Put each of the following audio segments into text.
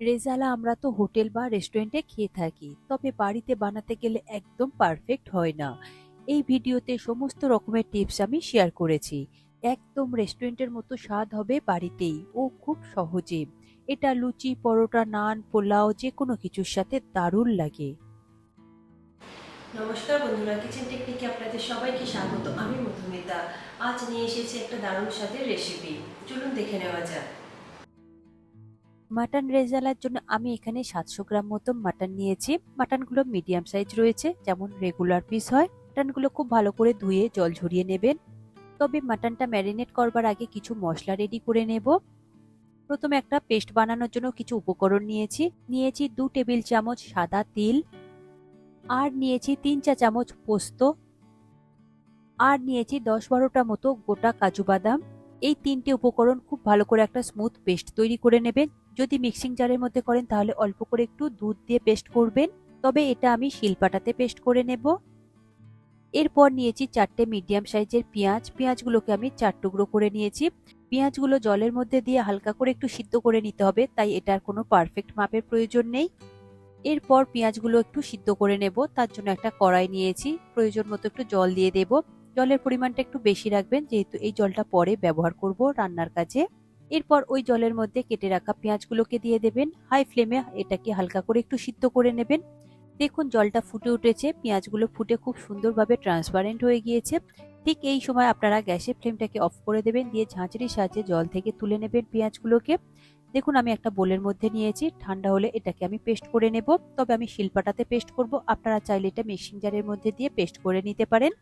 রেজালা, আমরা তো হোটেল বা রেস্টুরেন্টে খেয়ে থাকি, তবে বাড়িতে বানাতে গেলে একদম পারফেক্ট হয় না। এই ভিডিওতে সমস্ত রকমের টিপস আমি শেয়ার করেছি। একদম রেস্টুরেন্টের মতো স্বাদ হবে বাড়িতেই, ও খুব সহজে। এটা লুচি, পরোটা, নান, পোলাও যে কোনো কিছুর সাথে দারুণ লাগে। নমস্কার বন্ধুরা কিচেন টেকনিকে আপনাদের সবাইকে স্বাগত। আমি মধুমিতা। আজ নিয়ে এসেছি একটা দারুণ স্বাদের রেসিপি চলুন দেখে নেওয়া যাক। মাটন রেজালার জন্য আমি এখানে সাতশো গ্রাম মতো মাটন নিয়েছি। মাটনগুলো মিডিয়াম সাইজ রয়েছে, যেমন রেগুলার পিস হয়। মাটনগুলো খুব ভালো করে ধুয়ে জল ঝরিয়ে নেবেন। তবে মাটনটা ম্যারিনেট করবার আগে কিছু মশলা রেডি করে নেব। প্রথমে একটা পেস্ট বানানোর জন্য কিছু উপকরণ নিয়েছি। নিয়েছি দু টেবিল চামচ সাদা তিল। আর নিয়েছি তিন চা চামচ পোস্ত। আর নিয়েছি দশ বারোটা মতো গোটা কাজু বাদাম। এই তিনটে উপকরণ খুব ভালো করে একটা স্মুথ পেস্ট তৈরি করে নেবেন। যদি মিক্সিং জারের মধ্যে করেন তাহলে অল্প করে একটু দুধ দিয়ে পেস্ট করবেন। তবে এটা আমি শিলপাটাতে পেস্ট করে নেব। এরপর নিয়েছি চারটে মিডিয়াম সাইজের পেঁয়াজ। পেঁয়াজগুলোকে আমি চার টুকরো করে নিয়েছি। পেঁয়াজগুলো জলের মধ্যে দিয়ে হালকা করে একটু সিদ্ধ করে নিতে হবে, তাই এটার কোনো পারফেক্ট মাপের প্রয়োজন নেই। এরপর পেঁয়াজগুলো একটু সিদ্ধ করে নেব, তার জন্য একটা কড়াই নিয়েছি। প্রয়োজন মতো একটু জল দিয়ে দেব। জলের পরিমাণটা একটু বেশি রাখবেন, যেহেতু এই জলটা পরে ব্যবহার করব রান্নার কাজে। এরপর ওই জলের মধ্যে কেটে রাখা পেঁয়াজগুলোকে দিয়ে দেবেন। হাই ফ্লেমে এটাকে হালকা করে একটু সিদ্ধ করে নেবেন। দেখুন, জলটা ফুটে উঠেছে। পেঁয়াজগুলো ফুটে খুব সুন্দরভাবে ট্রান্সপারেন্ট হয়ে গিয়েছে। ঠিক এই সময় আপনারা গ্যাসের ফ্লেমটাকে অফ করে দেবেন। দিয়ে ঝাঁঝরির সাহায্যে জল থেকে তুলে নেবেন পেঁয়াজগুলোকে। দেখুন, আমি একটা বোলের মধ্যে নিয়েছি। ঠান্ডা হলে এটাকে আমি পেস্ট করে নেব। তবে আমি শিলপাটাতে পেস্ট করব। আপনারা চাইলে এটা মিক্সিং জারের মধ্যে দিয়ে পেস্ট করে নিতে পারেন।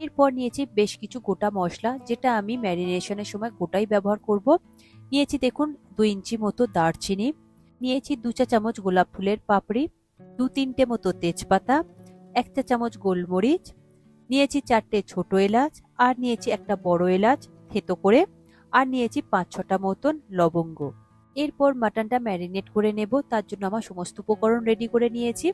এরপর নিয়েছি বেশ কিছু গোটা মশলা, যেটা আমি ম্যারিনেশনের সময় গোটাই ব্যবহার করব। নিয়েছি দেখুন দুই ইঞ্চি মতো দারচিনি, নিয়েছি দু চা চামচ গোলাপ ফুলের পাপড়ি, দু তিনটে মতো তেজপাতা, এক চা চামচ গোলমরিচ, নিয়েছি চারটে ছোট এলাচ, আর নিয়েছি একটা বড় এলাচ থেতো করে, আর নিয়েছি পাঁচ ছটা মতন লবঙ্গ। এরপর মাটনটা ম্যারিনেট করে নেব, তার জন্য আমার সমস্ত উপকরণ রেডি করে নিয়েছি।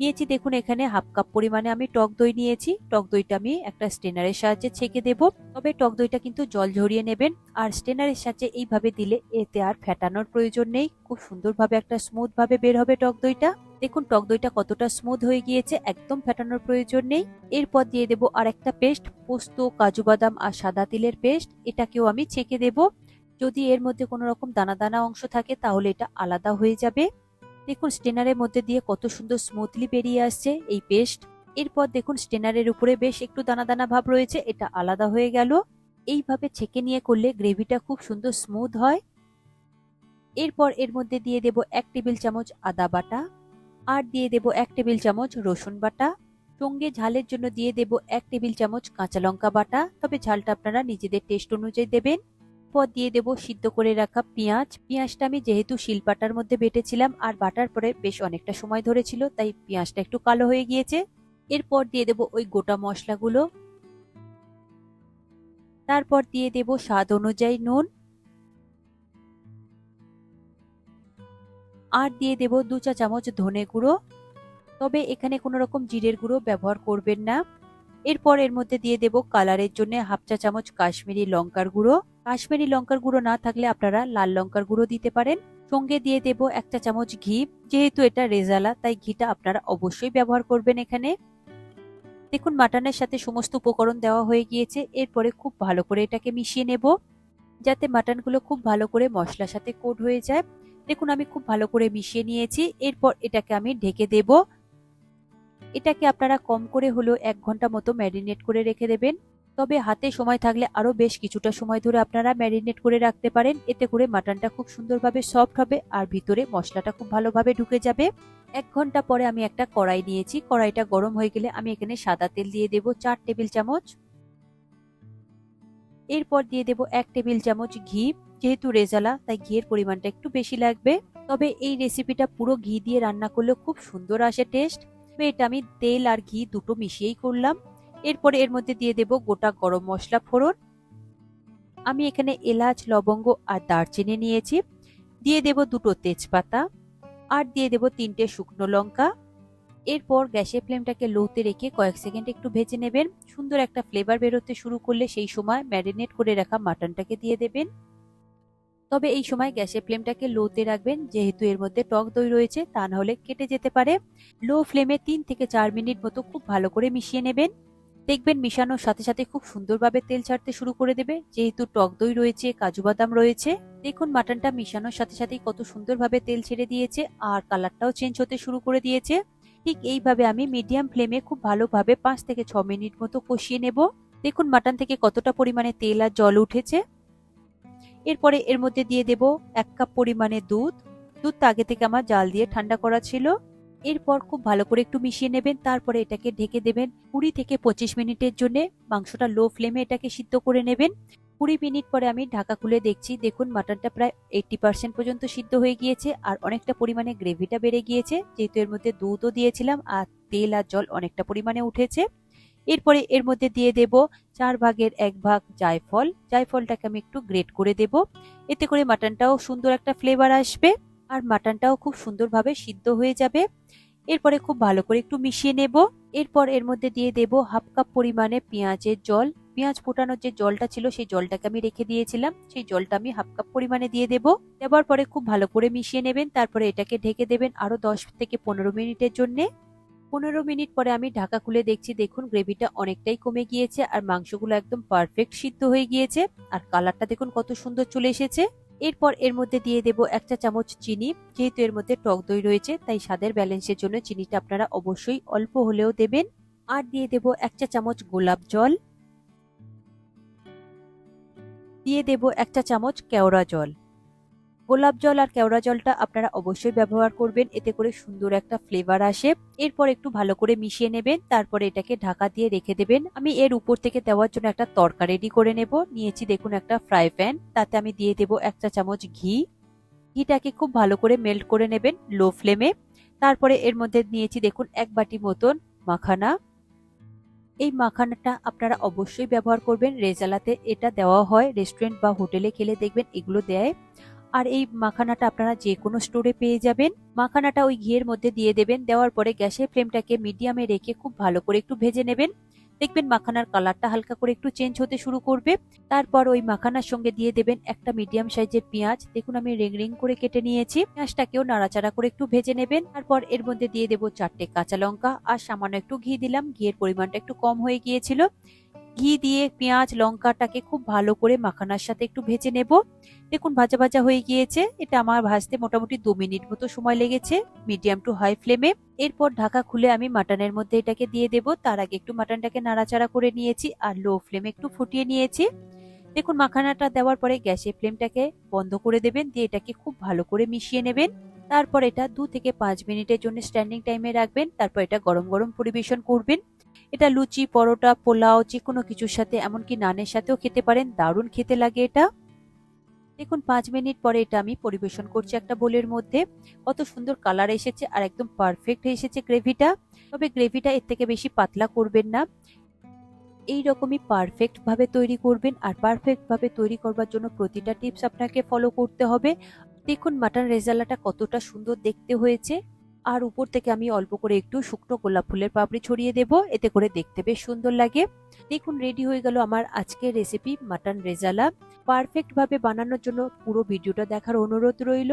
নিয়েছি দেখুন এখানে হাফ কাপ পরিমাণে আমি টক দই নিয়েছি। টক দইটা আমি একটা স্টেনারের সাহায্যে ছেঁকে দেব। তবে টক দইটা কিন্তু জল ঝরিয়ে নেবেন। আর স্টেনারের সাহায্যে এইভাবে দিলে এতে আর ফ্যাটানোর প্রয়োজন নেই। খুব সুন্দরভাবে একটা স্মুথ ভাবে বের হবে টক দইটা। দেখুন টক দইটা কতটা স্মুথ হয়ে গিয়েছে, একদম ফ্যাটানোর প্রয়োজন নেই। এরপর দিয়ে দেব আর একটা পেস্ট, পোস্ত, কাজু বাদাম আর সাদা তিলের পেস্ট। এটাকেও আমি ছেঁকে দেবো। যদি এর মধ্যে কোনো রকম দানা দানা অংশ থাকে, তাহলে এটা আলাদা হয়ে যাবে। দেখুন, স্টেনারের মধ্যে দিয়ে কত সুন্দর স্মুথলি বেরিয়ে আসছে এই পেস্ট এরপর দেখুন, স্টেনারের উপরে বেশ একটু দানা দানা ভাব রয়েছে, এটা আলাদা হয়ে গেল। এইভাবে ছেঁকে নিয়ে করলে গ্রেভিটা খুব সুন্দর স্মুথ হয়। এরপর এর মধ্যে দিয়ে দেব এক টেবিল চামচ আদা বাটা আর দিয়ে দেব এক টেবিল চামচ রসুন বাটা। সঙ্গে ঝালের জন্য দিয়ে দেব এক টেবিল চামচ কাঁচা লঙ্কা বাটা। তবে ঝালটা আপনারা নিজেদের টেস্ট অনুযায়ী দেবেন। পর দিয়ে দেব সিদ্ধ করে রাখা পেঁয়াজ। পেঁয়াজটা আমি যেহেতু শিলপাটার মধ্যে বেটেছিলাম, আর বাটার পরে বেশ অনেকটা সময় ধরেছিল, তাই পেঁয়াজটা একটু কালো হয়ে গিয়েছে। এরপর দিয়ে দেব ওই গোটা মশলাগুলো। তারপর দিয়ে দেব স্বাদ অনুযায়ী নুন। আর দিয়ে দেব দু চা চামচ ধনে গুঁড়ো। তবে এখানে কোনো রকম জিরের গুঁড়ো ব্যবহার করবেন না। এরপর এর মধ্যে দিয়ে দেব কালারের জন্য হাফ চা চামচ কাশ্মীরি লঙ্কার গুঁড়ো। কাশ্মীরি লঙ্কার গুঁড়ো না থাকলে আপনারা লাল লঙ্কার গুঁড়ো দিতে পারেন। সঙ্গে দিয়ে দেব এক চা চামচ ঘি। যেহেতু এটা রেজালা, তাই ঘিটা আপনারা অবশ্যই ব্যবহার করবেন এখানে। দেখুন মাটনের সাথে সমস্ত উপকরণ দেওয়া হয়ে গিয়েছে। এরপরে খুব ভালো করে এটাকে মিশিয়ে নেব। যাতে মাটনগুলো খুব ভালো করে মশলার সাথে কোট হয়ে যায়। দেখুন, আমি খুব ভালো করে মিশিয়ে নিয়েছি। এরপর এটাকে আমি ঢেকে দেব। এটাকে আপনারা কম করে হলেও এক ঘণ্টা মতো ম্যারিনেট করে রেখে দেবেন। তবে হাতে সময় থাকলে আরও বেশ কিছুটা সময় ধরে আপনারা ম্যারিনেট করে রাখতে পারেন। এতে করে মাটনটা খুব সুন্দরভাবে সফট হবে আর ভিতরে মশলাটা খুব ভালোভাবে ঢুকে যাবে। এক ঘণ্টা পরে আমি একটা কড়াই নিয়েছি। কড়াইটা গরম হয়ে গেলে আমি এখানে সাদা তেল দিয়ে দেব চার টেবিল চামচ। এরপর দিয়ে দেব এক টেবিল চামচ ঘি। যেহেতু রেজালা, তাই ঘিয়ের পরিমাণটা একটু বেশি লাগবে। তবে এই রেসিপিটা পুরো ঘি দিয়ে রান্না করলে খুব সুন্দর আসে টেস্ট এটা আমি তেল আর ঘি দুটো মিশিয়েই করলাম। এরপরে এর মধ্যে দিয়ে দেব গোটা গরম মশলা ফোড়ন। আমি এখানে এলাচ, লবঙ্গ আর দারচিনি নিয়েছি। দিয়ে দেব দুটো তেজপাতা আর দিয়ে দেব তিনটে শুকনো লঙ্কা। এরপর গ্যাসের ফ্লেমটাকে লোতে রেখে কয়েক সেকেন্ড একটু ভেজে নেবেন। সুন্দর একটা ফ্লেভার বেরোতে শুরু করলে সেই সময় ম্যারিনেট করে রাখা মাটনটাকে দিয়ে দেবেন। তবে এই সময় গ্যাসের ফ্লেমটাকে লোতে রাখবেন। যেহেতু এর মধ্যে টক দই রয়েছে, তা না হলে কেটে যেতে পারে। লো ফ্লেমে তিন থেকে চার মিনিট মতো খুব ভালো করে মিশিয়ে নেবেন। দেখবেন মিশানোর সাথে সাথে খুব সুন্দরভাবে তেল ছাড়তে শুরু করে দেবে। যেহেতু টক দই রয়েছে, কাজু বাদাম রয়েছে, দেখুন মাটনটা মিশানোর সাথে সাথেই কত সুন্দরভাবে তেল ছেড়ে দিয়েছে আর কালারটাও চেঞ্জ হতে শুরু করে দিয়েছে। ঠিক এইভাবে আমি মিডিয়াম ফ্লেমে খুব ভালোভাবে পাঁচ থেকে ছ মিনিট মতো কষিয়ে নেব। দেখুন মাটন থেকে কতটা পরিমাণে তেল আর জল উঠেছে। এরপরে এর মধ্যে দিয়ে দেব এক কাপ পরিমাণে দুধ। দুধটা আগে থেকে আমার জাল দিয়ে ঠান্ডা করা ছিল। এরপর খুব ভালো করে একটু মিশিয়ে নেবেন, তারপরে এটাকে ঢেকে দেবেন কুড়ি থেকে পঁচিশ মিনিটের জন্য। মাংসটা লো ফ্লেমে এটাকে সিদ্ধ করে নেবেন। কুড়ি মিনিট পরে আমি ঢাকা খুলে দেখছি, দেখুন মাটনটা প্রায় এইটটি পার্সেন্ট পর্যন্ত সিদ্ধ হয়ে গিয়েছে আর অনেকটা পরিমাণে গ্রেভিটা বেড়ে গিয়েছে। যেহেতু এর মধ্যে দুধও দিয়েছিলাম আর তেল আর জল অনেকটা পরিমাণে উঠেছে। এরপরে এর মধ্যে দিয়ে দেব চার ভাগের এক ভাগ জায়ফল। জায়ফলটাকে আমি একটু গ্রেট করে দেব। এতে করে মাটনটাও সুন্দর একটা ফ্লেভার আসবে আর মাটনটাও খুব সুন্দরভাবে সিদ্ধ হয়ে যাবে। এরপরে খুব ভালো করে একটু মিশিয়ে নেব। এরপর এর মধ্যে দিয়ে দেব হাফ কাপ পরিমাণে পেঁয়াজের জল। পেঁয়াজ ফোটানোর যে জলটা ছিল সেই জলটাকে আমি রেখে দিয়েছিলাম। সেই জলটা আমি হাফ কাপ পরিমাণে দিয়ে দেব। দেওয়ার পরে খুব ভালো করে মিশিয়ে নেবেন। তারপরে এটাকে ঢেকে দেবেন আরও দশ থেকে পনেরো মিনিটের জন্যে। পনেরো মিনিট পরে আমি ঢাকা খুলে দেখছি, দেখুন গ্রেভিটা অনেকটাই কমে গিয়েছে আর মাংসগুলো একদম পারফেক্ট সিদ্ধ হয়ে গিয়েছে। আর কালারটা দেখুন কত সুন্দর চলে এসেছে। এরপর এর মধ্যে দিয়ে দেব একটা চামচ চিনি, যেহেতু এর মধ্যে টক দই রয়েছে, তাই স্বাদের ব্যালেন্সের জন্য চিনিটা আপনারা অবশ্যই অল্প হলেও দেবেন। আর দিয়ে দেব একটা চামচ গোলাপ জল। দিয়ে দেব একটা চামচ কেওড়া জল। গোলাপ জল আর কেওড়া জলটা আপনারা অবশ্যই ব্যবহার করবেন। এতে করে সুন্দর একটা ফ্লেভার আসে। এরপর একটু ভালো করে মিশিয়ে নেবেন। তারপরে এটাকে ঢাকা দিয়ে রেখে দেবেন। আমি এর উপর থেকে দেওয়ার জন্য একটা তরকা রেডি করে নেব। নিয়েছি দেখুন একটা ফ্রাই প্যান তাতে আমি দিয়ে দেব একটা চামচ ঘি। ঘিটাকে খুব ভালো করে মেল্ট করে নেবেন লো ফ্লেমে তারপরে এর মধ্যে নিয়েছি দেখুন এক বাটি মতন মাখানা। এই মাখানাটা আপনারা অবশ্যই ব্যবহার করবেন। রেজালাতে এটা দেওয়া হয়। রেস্টুরেন্ট বা হোটেলে খেলে দেখবেন এগুলো দেয়। আর এই মাখানাটা আপনারা যে কোনো স্টোরে পেয়ে যাবেন। মাখানাটা ওই ঘিয়ের মধ্যে দিয়ে দেবেন, দেওয়ার পরে গ্যাসের ফ্লেমটাকে মিডিয়ামে রেখে খুব ভালো করে একটু ভেজে নেবেন। দেখবেন মাখানার কালারটা হালকা করে একটু চেঞ্জ হতে শুরু করবে। তারপর ওই মাখানার সঙ্গে দিয়ে দেবেন একটা মিডিয়াম সাইজের পেঁয়াজ। দেখুন আমি রিং রিং করে কেটে নিয়েছি। পেঁয়াজটাকেও নাড়াচাড়া করে একটু ভেজে নেবেন। তারপর এর মধ্যে দিয়ে দেবো চারটে কাঁচা লঙ্কা। আর সামান্য একটু ঘি দিলাম। ঘিয়ের পরিমাণটা একটু কম হয়ে গিয়েছিল। ঘি দিয়ে পেঁয়াজ, লঙ্কাটাকে খুব ভালো করে মাখানার সাথে একটু ভেজে নেব। দেখুন, ভাজা ভাজা হয়ে গিয়েছে। এটা আমার ভাজতে মোটামুটি দু মিনিট মতো সময় লেগেছে মিডিয়াম টু হাই ফ্লেমে এরপর ঢাকা খুলে আমি মাটনের মধ্যে এটাকে দিয়ে দেব। তার আগে একটু মাটনটাকে নাড়াচাড়া করে নিয়েছি আর লো ফ্লেমে একটু ফুটিয়ে নিয়েছি। দেখুন, মাখানাটা দেওয়ার পরে গ্যাসের ফ্লেমটাকে বন্ধ করে দেবেন, দিয়ে এটাকে খুব ভালো করে মিশিয়ে নেবেন। তারপর এটা দু থেকে পাঁচ মিনিটের জন্য স্ট্যান্ডিং টাইমে রাখবেন। তারপর এটা গরম গরম পরিবেশন করবেন। এটা লুচি, পরোটা, পোলাও যে কোনো কিছুর সাথে, এমনকি নানের সাথেও খেতে পারেন, দারুণ খেতে লাগে এটা। দেখুন, পাঁচ মিনিট পরে এটা আমি পরিবেশন করছি একটা বোলের মধ্যে। কত সুন্দর কালার এসেছে আর একদম পারফেক্ট এসেছে গ্রেভিটা। তবে গ্রেভিটা এর থেকে বেশি পাতলা করবেন না। এই রকমই পারফেক্ট ভাবে তৈরি করবেন আর পারফেক্ট ভাবে তৈরি করবার জন্য প্রতিটা টিপস আপনাকে ফলো করতে হবে। দেখুন, মাটন রেজালাটা কতটা সুন্দর দেখতে হয়েছে। আর উপর থেকে আমি অল্প করে একটু শুকনো গোলাপ ফুলের পাপড়ি ছড়িয়ে দেব। এতে করে দেখতে বেশ সুন্দর লাগে। দেখুন রেডি হয়ে গেল আমার আজকের রেসিপি মাটন রেজালা। পারফেক্ট ভাবে বানানোর জন্য পুরো ভিডিওটা দেখার অনুরোধ রইল।